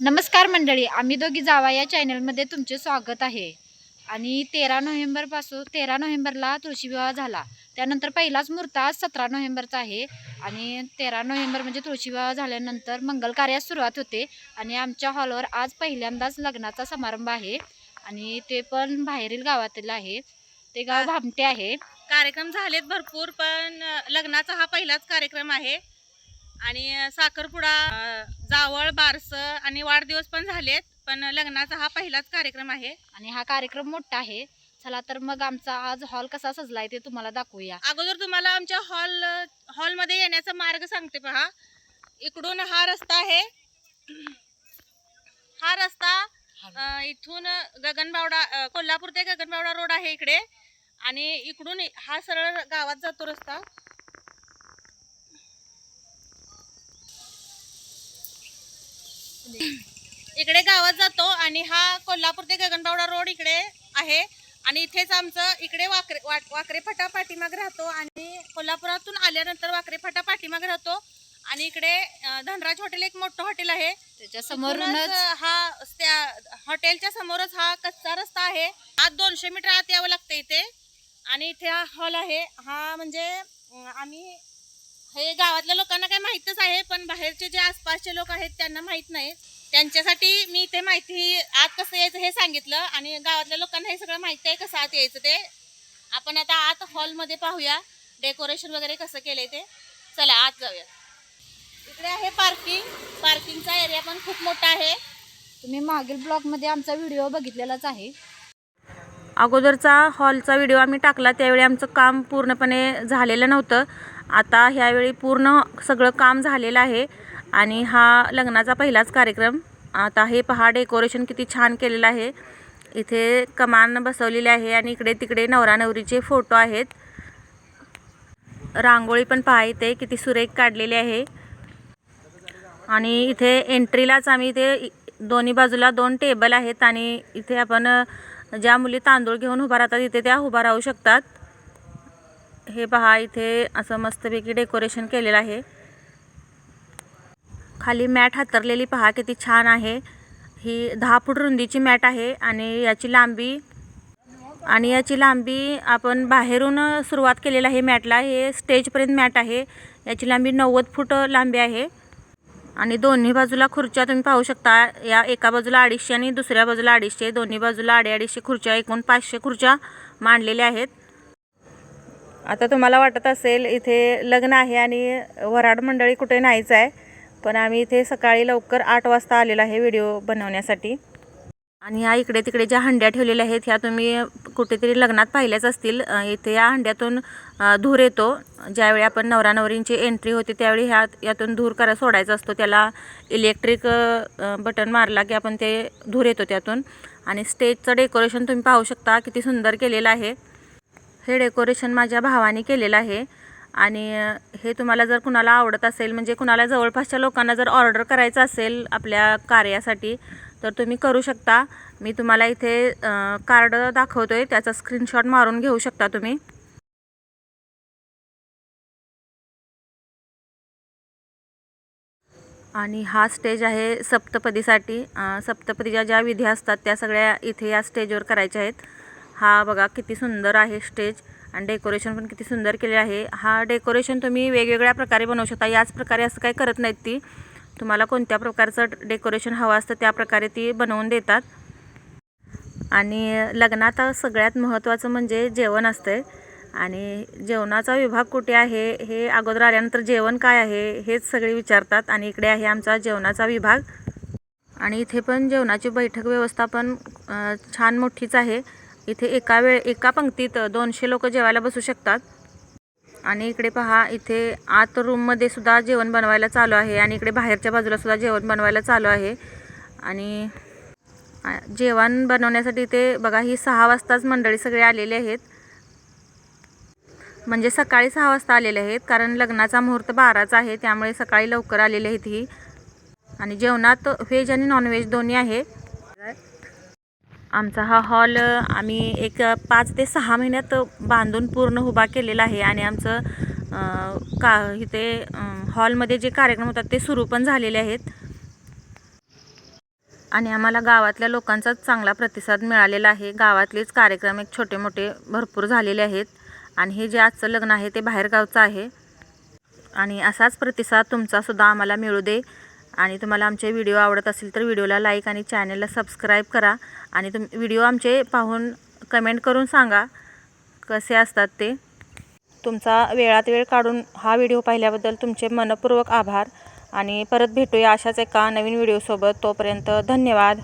नमस्कार मंडळी आम्ही दोघी जावा या चॅनलमध्ये तुमचे स्वागत आहे. आणि तेरा नोव्हेंबरपासून तेरा नोव्हेंबरला तुळशीविवाह झाला. त्यानंतर पहिलाच मुहूर्त आज सतरा नोव्हेंबरचा आहे. आणि तेरा नोव्हेंबर म्हणजे तुळशीविवाह झाल्यानंतर मंगल कार्यास सुरुवात होते. आणि आमच्या हॉलवर आज पहिल्यांदाच लग्नाचा समारंभ आहे. आणि ते पण बाहेरील गावातील आहे. ते गाव भामटे आहे. कार्यक्रम झालेत भरपूर पण लग्नाचा हा पहिलाच कार्यक्रम आहे. आणि साखरपुडा जावळ बारस आणि वाढदिवस पण झालेत पण लग्नाचा हा पहिलाच कार्यक्रम आहे. आणि हा कार्यक्रम मोठा आहे. चला तर मग आमचा आज हॉल कसा सजलाय ते तुम्हाला दाखवूया. अगोदर तुम्हाला आमच्या हॉल हॉलमध्ये येण्याचा मार्ग सांगते पहा. इकडून हा रस्ता आहे. हा रस्ता इथून गगनबावडा कोल्हापूर ते गगनबावडा रोड आहे इकडे. आणि इकडून हा सरळ गावात जातो रस्ता. इकडे गावात जातो आणि हा कोल्हापूर ते गगनबावडा रोड इकडे आहे. आणि इथेच आमचं इकडे वाकरे वाक- वाकरे फाटा पाठीमाग राहतो आणि कोल्हापुरातून आल्यानंतर वाकरे फाटा पाठीमाग राहतो. आणि इकडे धनराज हॉटेल एक मोठं हॉटेल आहे. त्याच्या समोरूनच समोरूनच हा त्या हॉटेलच्या समोरच हा कच्चा रस्ता आहे. आज दोनशे मीटर आत यावं लागतं इथे. आणि इथे हा हॉल आहे. हा म्हणजे आम्ही हे गावातल्या लोकांना काही माहीतच आहे पण बाहेरचे जे आसपासचे लोक आहेत त्यांना माहीत नाही. त्यांच्यासाठी मी इथे माहिती आत कसं यायचं हे सांगितलं आणि गावातल्या लोकांना हे सगळं माहिती आहे कसं आत यायचं ते. आपण आता आत हॉलमध्ये पाहूया डेकोरेशन वगैरे कसं केलंय ते. चला आत जाऊया. इकडे आहे पार्किंग. पार्किंगचा एरिया पण खूप मोठा आहे. तुम्ही मागील ब्लॉगमध्ये आमचा व्हिडिओ बघितलेलाच आहे. अगोदरचा हॉलचा व्हिडिओ आम्ही टाकला त्यावेळी आमचं काम पूर्णपणे झालेलं नव्हतं. आता ह्यावेळी पूर्ण सगळं काम झालेलं आहे आणि हा लग्नाचा पहिलाच कार्यक्रम. आता हे पहा डेकोरेशन किती छान केलेलं आहे. इथे कमान बसवलेली आहे आणि इकडे तिकडे नवरा नवरीचे फोटो आहेत. रांगोळी पण पहा इथे किती सुरेख काढलेली आहे. आणि इथे एंट्रीलाच आम्ही इथे दोन्ही बाजूला दोन टेबल आहेत आणि इथे आपण ज्या मुली तांदूळ घेऊन उभा राहतात इथे त्या उभा राहू शकतात. हे पहा इथे असं मस्तपैकी डेकोरेशन केलेलं आहे. खाली मॅट हातरलेली पहा किती छान आहे. ही दहा फूट रुंदीची मॅट आहे आणि याची लांबी आणि याची लांबी आपण बाहेरून सुरुवात केलेलं आहे मॅटला. हे स्टेजपर्यंत मॅट आहे. याची लांबी नव्वद फूट लांबी आहे. आणि दोन्ही बाजूला खुर्च्या तुम्ही पाहू शकता. या एका बाजूला अडीचशे आणि दुसऱ्या बाजूला अडीचशे. दोन्ही बाजूला अडीअडीचशे खुर्च्या एकूण पाचशे खुर्च्या मांडलेल्या आहेत. आता तुम्हाला वाटत असेल इथे लग्न आहे आणि वराड मंडळी कुठे नाहीच आहे पण आम्ही इथे सकाळी लवकर आठ वाजता आलेलो आहे व्हिडिओ बनवण्यासाठी. आणि या इकडे तिकडे ज्या हंड्या ठेवलेल्या आहेत ह्या तुम्ही कुठेतरी लग्नात पाहिल्याच असतील. इथे या हंड्यातून धूर येतो. ज्यावेळी आपण नवरा नवरींची एंट्री होते त्यावेळी ह्या यातून धूर करा सोडायचा असतो. त्याला इलेक्ट्रिक बटन मारला की आपण ते धूर येतो त्यातून. आणि स्टेजचं डेकोरेशन तुम्ही पाहू शकता किती सुंदर केलेलं आहे. हे डेकोरेशन माझ्या भावाने केलेलं आहे. आणि हे तुम्हाला जर कुणाला आवडत असेल म्हणजे कुणाला जवळपासच्या लोकांना जर ऑर्डर करायचं असेल आपल्या कार्यासाठी तर तुम्ही करू शकता. मी तुम्हाला इथे कार्ड दाखवतो आहे त्याचा स्क्रीनशॉट मारून घेऊ शकता तुम्ही. आणि हा स्टेज आहे सप्तपदीसाठी. सप्तपदीच्या ज्या विधी असतात त्या सगळ्या इथे या स्टेजवर करायच्या आहेत. हा बघा किती सुंदर आहे स्टेज आणि डेकोरेशन पण किती सुंदर केले आहे. हा डेकोरेशन तुम्ही वेगवेगळ्या प्रकारे बनवू शकता. याच प्रकारे असं काही करत नाहीत ती. तुम्हाला कोणत्या प्रकारचं डेकोरेशन हवं असतं त्या प्रकारे ती बनवून देतात. आणि लग्नात सगळ्यात महत्त्वाचं म्हणजे जेवण असतं आणि जेवणाचा विभाग कुठे आहे? हे अगोदर आल्यानंतर जेवण काय आहे? हेच सगळे विचारतात आणि इकडे आहे आमचा जेवणाचा विभाग. आणि इथे पण जेवणाची बैठक व्यवस्था पण छान मोठीच आहे. इथे एका वेळ एका पंक्तीत दोनशे लोक जेवायला बसू शकतात. आणि इकडे पहा इथे आत रूममध्ये सुद्धा जेवण बनवायला चालू आहे आणि इकडे बाहेरच्या बाजूला सुद्धा जेवण बनवायला चालू आहे. आणि जेवण बनवण्यासाठी इथे बघा ही सहा वाजताच मंडळी सगळे आलेले आहेत. म्हणजे सकाळी सहा वाजता आलेले आहेत कारण लग्नाचा मुहूर्त बाराचा आहे त्यामुळे सकाळी लवकर आलेले आहेत ही. आणि जेवणात व्हेज आणि नॉनव्हेज दोन्ही आहे. आमचा हा हॉल आम्ही एक पाच ते सहा महिन्यात बांधून पूर्ण उभा केलेला आहे आणि आमचं अं, का इथे हॉलमध्ये जे कार्यक्रम होतात ते सुरू पण झालेले आहेत. आणि आम्हाला गावातल्या लोकांचाच चांगला प्रतिसाद मिळालेला आहे. गावातलेच कार्यक्रम एक छोटे मोठे भरपूर झालेले आहेत. आणि हे जे आजचं लग्न आहे ते बाहेरगावचं आहे. आणि असाच प्रतिसाद तुमचासुद्धा आम्हाला मिळू दे. आणि तुम्हाला आमचे व्हिडिओ आवडत असेल तर व्हिडिओला लाईक आणि चॅनलला सबस्क्राईब करा. आणि तुम व्हिडिओ आमचे पाहून कमेंट करून सांगा कसे असतात ते. तुमचा वेळात वेळ काढून हा व्हिडिओ पाहिल्याबद्दल तुमचे मनपूर्वक आभार. आणि परत भेटूया अशाच एका नवीन व्हिडिओसोबत. तोपर्यंत धन्यवाद.